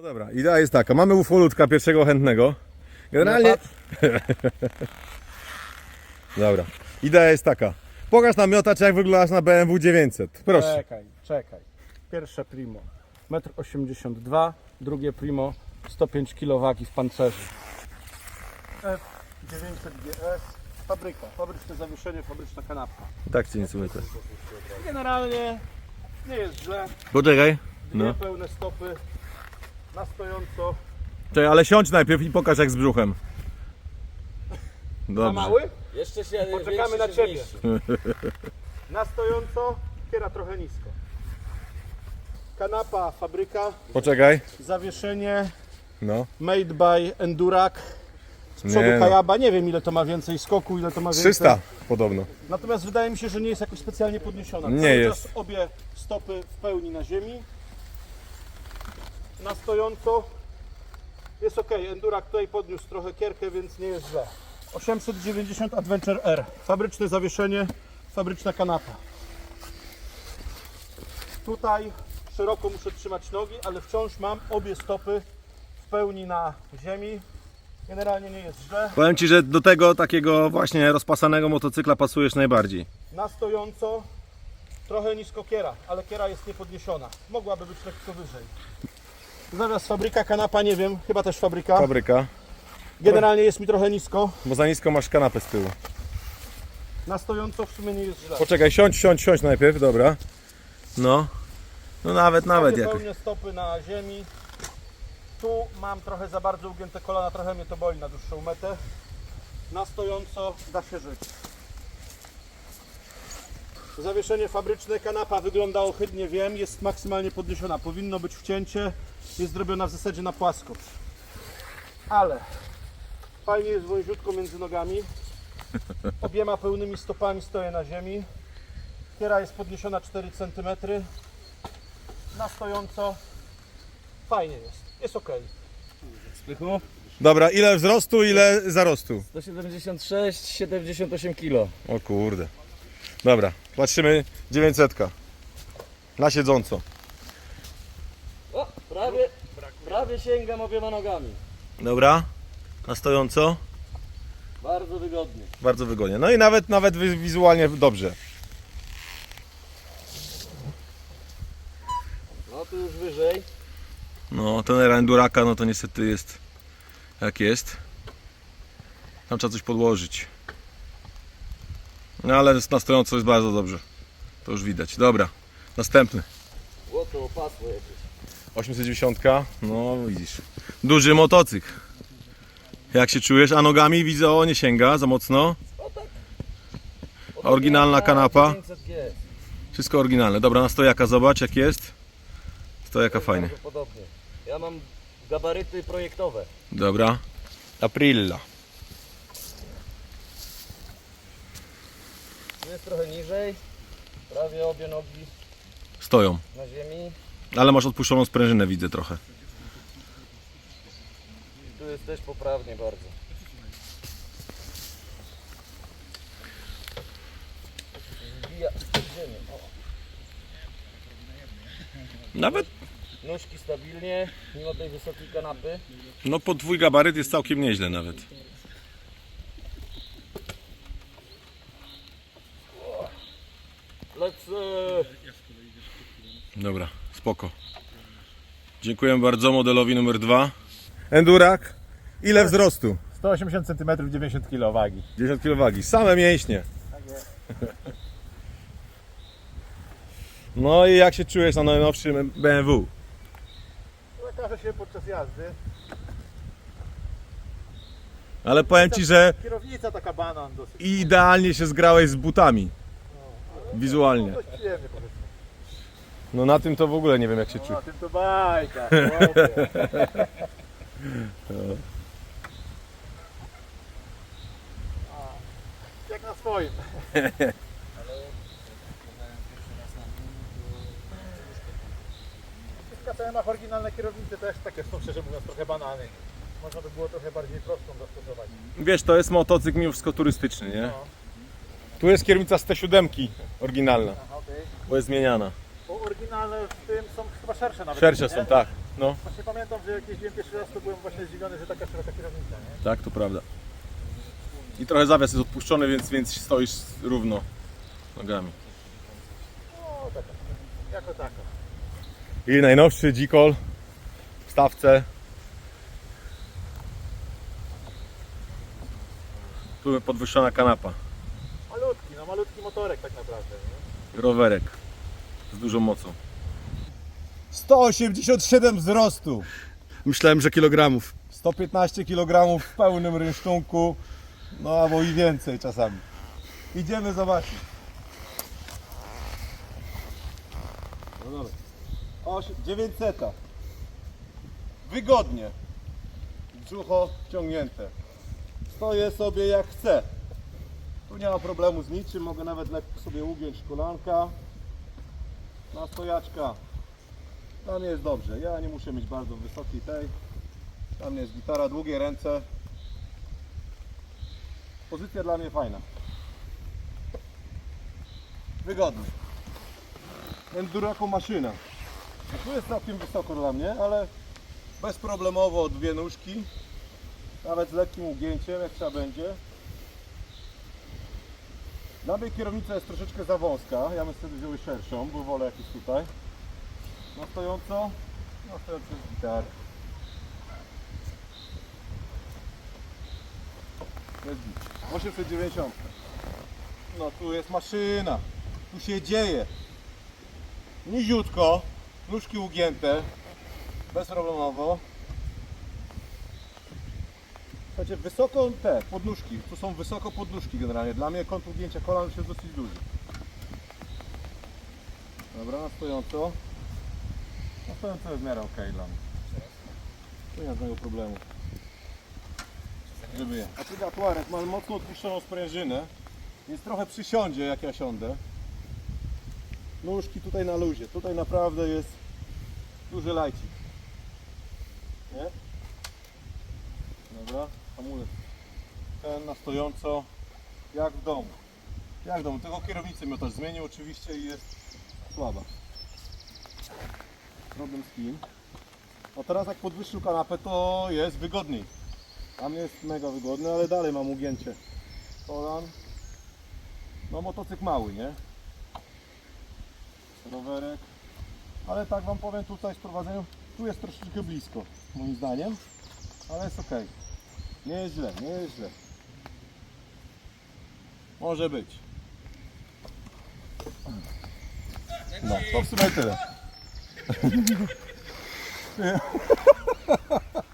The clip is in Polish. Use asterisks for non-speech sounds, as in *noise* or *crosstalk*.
No dobra, idea jest taka. Mamy ufolutka pierwszego chętnego. Generalnie... *laughs* dobra. Idea jest taka. Pokaż nam miotacz jak wyglądasz na BMW 900. Proszę. Czekaj, czekaj. Pierwsze primo 1,82 m, drugie primo 105 kg w pancerzu. F900GS, fabryka, fabryczne zawieszenie, fabryczna kanapka. Tak cię nie słyszę. Generalnie nie jest źle, Poczekaj. dwie No. pełne stopy, na stojąco. Czekaj, ale siądź najpierw i pokaż jak z brzuchem. Na Dobrze. mały? Jeszcze się Poczekamy na ciebie. *laughs* Na stojąco, kiera trochę nisko. Kanapa, fabryka, Poczekaj. zawieszenie No. made by Endurak. Z przodu Nie no. Kajaba, nie wiem ile to ma więcej skoku, ile to ma więcej. 300 podobno. Natomiast wydaje mi się, że nie jest jakoś specjalnie podniesiona. Nie Cały jest. czas obie stopy w pełni na ziemi. Na stojąco jest ok. Endurak tutaj podniósł trochę kierkę, więc nie jest źle. 890 Adventure R. Fabryczne zawieszenie, fabryczna kanapa. Tutaj szeroko muszę trzymać nogi, ale wciąż mam obie stopy w pełni na ziemi. Generalnie nie jest źle. Powiem Ci, że do tego takiego właśnie rozpasanego motocykla pasujesz najbardziej. na stojąco trochę nisko kiera, ale kiera jest niepodniesiona. Mogłaby być lekko wyżej. Zamiast fabryka, kanapa, nie wiem, chyba też fabryka. Fabryka. Generalnie jest mi trochę nisko. Bo za nisko masz kanapę z tyłu. Na stojąco w sumie nie jest źle. Poczekaj, siądź, siądź, siądź najpierw, dobra. No. No nawet, nawet jakoś. pełne stopy na ziemi. Tu mam trochę za bardzo ugięte kolana, trochę mnie to boli na dłuższą metę. Na stojąco da się żyć. Zawieszenie fabryczne, kanapa wygląda ohydnie, wiem, jest maksymalnie podniesiona. Powinno być wcięcie, jest zrobiona w zasadzie na płasko. Ale fajnie jest wąziutko między nogami. *laughs* Obiema pełnymi stopami stoję na ziemi. Kiera jest podniesiona 4 cm na stojąco. Fajnie jest. Jest ok. Dobra, ile wzrostu, ile zarostu? 176, 78 kg. O kurde. Dobra, patrzymy 900. Na siedząco. Prawie, prawie sięgam obiema nogami. Dobra. Na stojąco. Bardzo wygodnie. Bardzo wygodnie. No i nawet, nawet wi- wizualnie dobrze. No tu już wyżej. No, ten Enduraka, no to niestety jest jak jest. Tam trzeba coś podłożyć. No ale na stojąco jest bardzo dobrze. To już widać. Dobra, następny. O, to opasło jakieś. 890, no widzisz. Duży motocykl. Jak się czujesz? A nogami widzę, o nie sięga za mocno. Oryginalna kanapa. 900G. Wszystko oryginalne. Dobra, na stojaka zobacz jak jest. Stojaka. Bardzo podobnie. Ja mam gabaryty projektowe. Dobra. Aprilla. Tu jest trochę niżej. Prawie obie nogi Stoją. na ziemi. Ale masz odpuszczoną sprężynę, widzę trochę. Tu jest też poprawnie bardzo. Wbija w ziemię. O. Nawet, Nóżki stabilnie, mimo tej wysokiej kanapy. no pod twój gabaryt jest całkiem nieźle nawet. Lecę! Dobra, spoko. Dziękuję bardzo modelowi numer dwa. Endurak. Ile wzrostu? 180 cm, 90 kg wagi. 10 kg wagi. Same mięśnie. No i jak się czujesz na najnowszym BMW? Zakaże się podczas jazdy. Ale powiem Ci, że Kierownica taka banan dosyć. idealnie się zgrałeś z butami. Wizualnie. Dość przyjemnie powiedzmy. No na tym to w ogóle nie wiem jak się czujesz. O tym to bajka. chłopie. *laughs* A, Jak na swoim. W KTM-ach oryginalne kierownice też takie są szczerze mówiąc trochę banany. Można by było trochę bardziej prostą zastosować. Wiesz, to jest motocykl mimo wszystko turystyczny, nie? No. Tu jest kierownica z T7 oryginalna, Aha, okej. bo jest zmieniana. Bo oryginalne w tym są chyba szersze nawet. Szersze nie? są, tak. No. Właśnie pamiętam, że jak jeździłem pierwszy raz, to byłem właśnie zdziwiony, że taka szeroka kierownica, nie? Tak, to prawda. I trochę zawias jest odpuszczony, więc, więc stoisz równo nogami. No, taka. Jako taka. I najnowszy dzikol w stawce. Tu podwyższona kanapa. Malutki, no malutki motorek tak naprawdę, nie? Rowerek z dużą mocą. 187 wzrostu. Myślałem, że kilogramów. 115 kg w pełnym rynsztunku, no albo i więcej czasami. Idziemy zobaczyć. No dobra. Oś- 900. Wygodnie. Brzucho wciągnięte. Stoję sobie jak chcę. Tu nie ma problemu z niczym, mogę nawet lekko sobie ugiąć kolanka. Na stojaczka. Tam jest dobrze. Ja nie muszę mieć bardzo wysokiej tej. Tam jest gitara, długie ręce. Pozycja dla mnie fajna. Wygodnie. Endurako maszyna. No Tu jest całkiem wysoko dla mnie, ale bezproblemowo dwie nóżki. Nawet z lekkim ugięciem, jak trzeba będzie. Mnie kierownica jest troszeczkę za wąska. Ja bym wtedy wziął szerszą, bo wolę jakieś tutaj. Na stojąco. Na stojąco jest gitara. Jest git. 890. No tu jest maszyna. Tu się dzieje. Niziutko. Nóżki ugięte. Bezproblemowo. Słuchajcie, wysoko te podnóżki. Tu są wysoko podnóżki generalnie. Dla mnie kąt ugięcia kolan już jest dosyć duży. Dobra, na stojąco. Na stojąco jest w miarę ok dla mnie. Tu nie ma żadnego problemu. Żeby je. A tu atuarek ma mocno odpuszczoną sprężynę, więc trochę przysiądzie jak ja siądę. Nóżki tutaj na luzie. Tutaj naprawdę jest duży lajcik. Nie? Dobra, hamulec. Ten na stojąco, jak w domu. Jak w domu. Tylko kierownicę mi też zmienił oczywiście i jest słaba. Problem z kim? A teraz jak podwyższył kanapę, to jest wygodniej. Tam jest mega wygodny, ale dalej mam ugięcie kolan. No motocykl mały, nie? Rowerek. Ale tak wam powiem tutaj z prowadzeniu, tu jest troszeczkę blisko, moim zdaniem. Ale jest ok. Nie jest źle, nie jest źle. Może być. No, to w sumie tyle. *laughs*